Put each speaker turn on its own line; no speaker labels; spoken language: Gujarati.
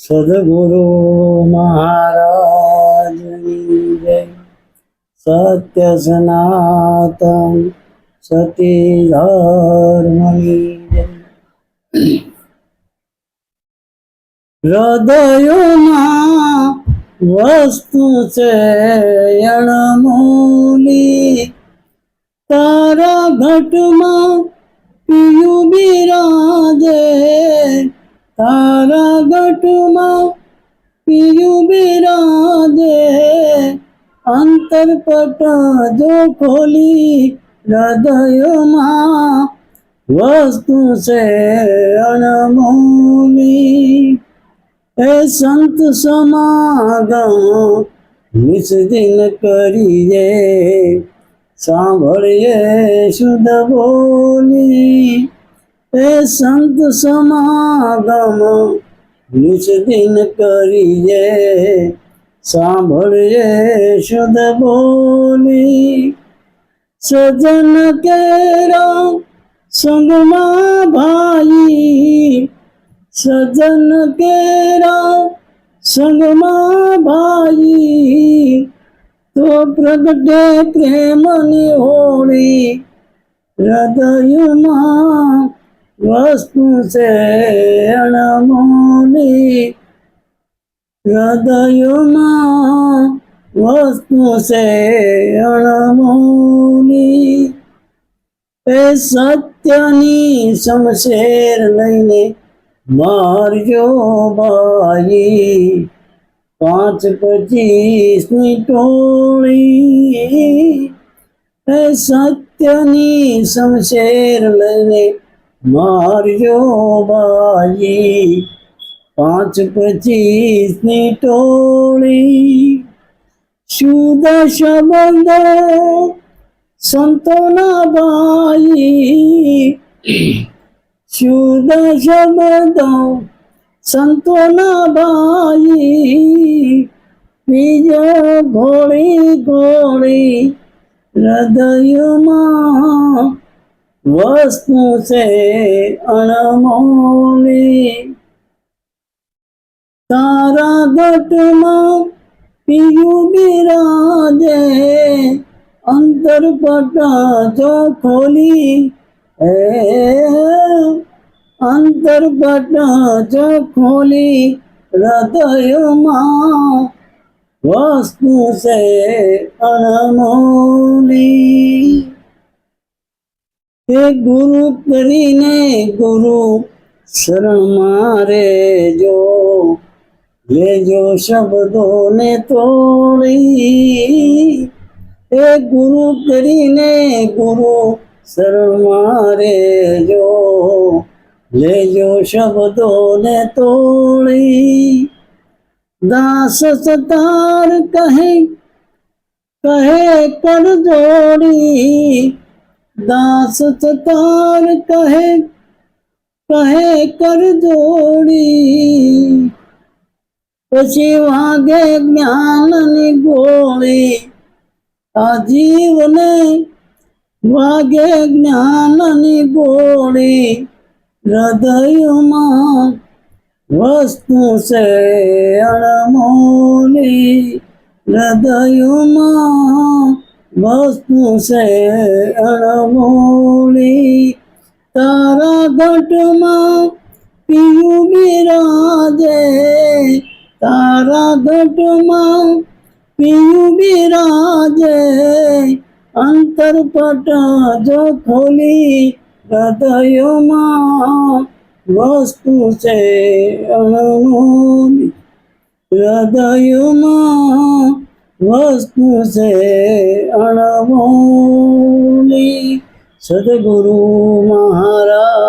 સદગુરુ મહારાજની જય સત્ય સનાતન સતી ધર્મની હૃદયોમાં વસ્તુ છે અણમોલી તારા ઘટમાં પિયું બિરાજે તારા ઘટમાં પિયું બિરાજે, અંતરપટ જો ખોલી હૃદયમાં વસ્તુ છે અણમોલી. એ સંત સમાગમ નિષદિન કરીએ, સાંભળીએ શુદ્ધ બોલી. એ સંત સમાગમ નિષદિન કરીએ, સાંભળીએ શુદ્ધ બોલી. સજન કેરા સંગમાં ભાઈ, સજન કેરા સંગમાં ભાઈ, તો પ્રગટે પ્રેમની હોળી, હૃદયમાં વસ્તુ છે અણમોની. હૃદયોમાં વસ્તુ છે અણમોની. એ સત્યની સમશેર લઈને મારજો ભાઈ. પાંચ પચીસની ટોળી. એ સત્યની સમશેર લઈને મારજો ભાઈ પાંચ પચીસની ટોળી. શુદ્ધ શબ્દો સંતોના ભાઈ શુદ્ધ શબ્દો સંતોના ભાઈ બીજો ઘોળી ઘોળી હૃદયમાં વસ્તુ છે અણમોલી. તારા ગટમાં પીયું બિરાજે અંતરપટ જો ખોલી. હે અંતરપટ જો ખોલી હૃદયમાં. વસ્તુ છે અણમોલી. એ ગુરુ કરીને ગુરુ શરણ મારે જો. લેજો શબ્દોને તોડી. એ ગુરુ કરીને ગુરુ શરણ મારે જો. લેજો શબ્દોને તોડી. દાસ સતાર કહે કહે પર જોડી. દાસ સતાર કહે કહે કર જોડી પછી વાગે જ્ઞાનની ગોળી આ જીવને વાગે જ્ઞાનની ગોળી હૃદયમાં વસ્તુ છે અણમોલી હૃદયમાં વસ્તુ છે અણમોલી. તારા ઘટમાં પીયું બિરાજે. તારા ઘટમાં પીયું બિરાજે. અંતરપટ જો ખોલી હૃદયમાં વસ્તુ છે અણમોલી. હૃદયમાં વસ્તુ છે અણમોલી. સદગુરુ મહારાજ